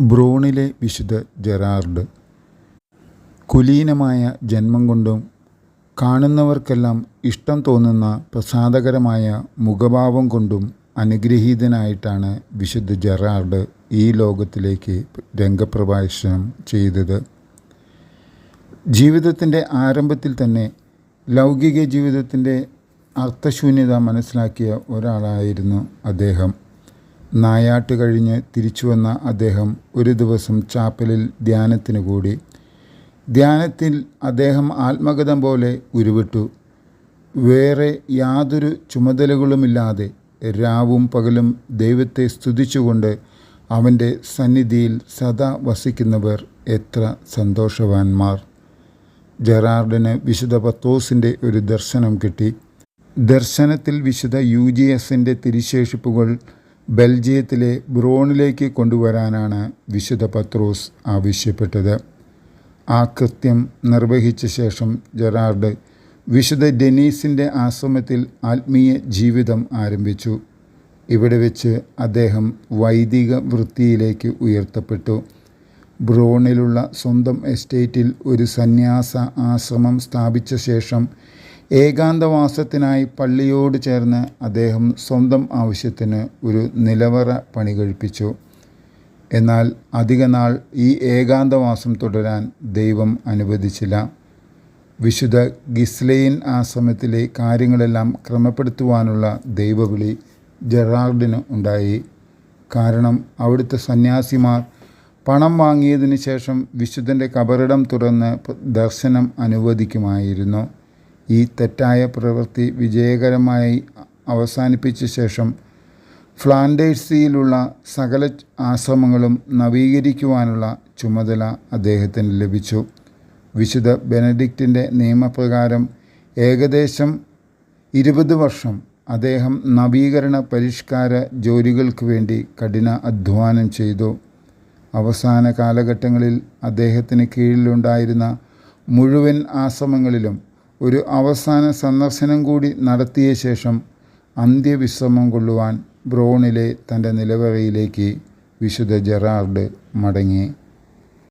ബ്രൂണിലെ വിശുദ്ധ ജെറാർഡ്. കുലീനമായ ജന്മം കൊണ്ടും കാണുന്നവർക്കെല്ലാം ഇഷ്ടം തോന്നുന്ന പ്രസാദകരമായ മുഖഭാവം കൊണ്ടും അനുഗ്രഹീതനായിട്ടാണ് വിശുദ്ധ ജെറാർഡ് ഈ ലോകത്തിലേക്ക് രംഗപ്രവേശനം ചെയ്തത്. ജീവിതത്തിന്റെ ആരംഭത്തിൽ തന്നെ ലൗകിക ജീവിതത്തിന്റെ അർത്ഥശൂന്യത മനസ്സിലാക്കിയ ഒരാളായിരുന്നു അദ്ദേഹം. നായാട്ട് കഴിഞ്ഞ് തിരിച്ചു വന്ന അദ്ദേഹം ഒരു ദിവസം ചാപ്പലിൽ ധ്യാനത്തിന് കൂടി. ധ്യാനത്തിൽ അദ്ദേഹം ആത്മഗതം പോലെ ഉരുവിട്ടു. വേറെ യാതൊരു ചുമതലകളുമില്ലാതെ രാവും പകലും ദൈവത്തെ സ്തുതിച്ചുകൊണ്ട് അവന്റെ സന്നിധിയിൽ സദാ വസിക്കുന്നവർ എത്ര സന്തോഷവാന്മാർ. ജെറാർഡിന് വിശുദ്ധ പത്തോസിന്റെ ഒരു ദർശനം കിട്ടി. ദർശനത്തിൽ വിശുദ്ധ യു ജി എസിന്റെ തിരിശേഷിപ്പുകൾ ബെൽജിയത്തിലെ ബ്രോണിലേക്ക് കൊണ്ടുവരാനാണ് വിശുദ്ധ പത്രോസ് ആവശ്യപ്പെട്ടത്. ആ കൃത്യം നിർവഹിച്ച ശേഷം ജെറാർഡ് വിശുദ്ധ ഡെനീസിന്റെ ആശ്രമത്തിൽ ആത്മീയ ജീവിതം ആരംഭിച്ചു. ഇവിടെ വെച്ച് അദ്ദേഹം വൈദിക വൃത്തിയിലേക്ക് ഉയർത്തപ്പെട്ടു. ബ്രോണിലുള്ള സ്വന്തം എസ്റ്റേറ്റിൽ ഒരു സന്യാസ ആശ്രമം സ്ഥാപിച്ച ശേഷം ഏകാന്തവാസത്തിനായി പള്ളിയോട് ചേർന്ന് അദ്ദേഹം സ്വന്തം ആവശ്യത്തിന് ഒരു നിലവറ പണി കഴിപ്പിച്ചു. എന്നാൽ അധികനാൾ ഈ ഏകാന്തവാസം തുടരാൻ ദൈവം അനുവദിച്ചില്ല. വിശുദ്ധ ഗിസ്ലെയിൻ ആശ്രമത്തിലെ കാര്യങ്ങളെല്ലാം ക്രമപ്പെടുത്തുവാനുള്ള ദൈവവിളി ജെറാർഡിന് ഉണ്ടായി. കാരണം അവിടുത്തെ സന്യാസിമാർ പണം വാങ്ങിയതിനു ശേഷം വിശുദ്ധന്റെ കബറിടം തുറന്ന് ദർശനം അനുവദിക്കുമായിരുന്നു. ഈ തെറ്റായ പ്രവൃത്തി വിജയകരമായി അവസാനിപ്പിച്ച ശേഷം ഫ്ലാൻഡേഴ്സിയിലുള്ള സകല ആശ്രമങ്ങളും നവീകരിക്കുവാനുള്ള ചുമതല അദ്ദേഹത്തിന് ലഭിച്ചു. വിശുദ്ധ ബെനഡിക്റ്റിന്റെ നിയമപ്രകാരം ഏകദേശം ഇരുപത് വർഷം അദ്ദേഹം നവീകരണ പരിഷ്കാര ജോലികൾക്ക് വേണ്ടി കഠിന അധ്വാനം ചെയ്തു. അവസാന കാലഘട്ടങ്ങളിൽ അദ്ദേഹത്തിന് കീഴിലുണ്ടായിരുന്ന മുഴുവൻ ആശ്രമങ്ങളിലും ഒരു അവസാന സന്ദർശനം കൂടി നടത്തിയ ശേഷം അന്ത്യവിശ്രമം കൊള്ളുവാൻ ബ്രോണിലെ തന്റെ നിലവറയിലേക്ക് വിശുദ്ധ ജെറാർഡ് മടങ്ങി.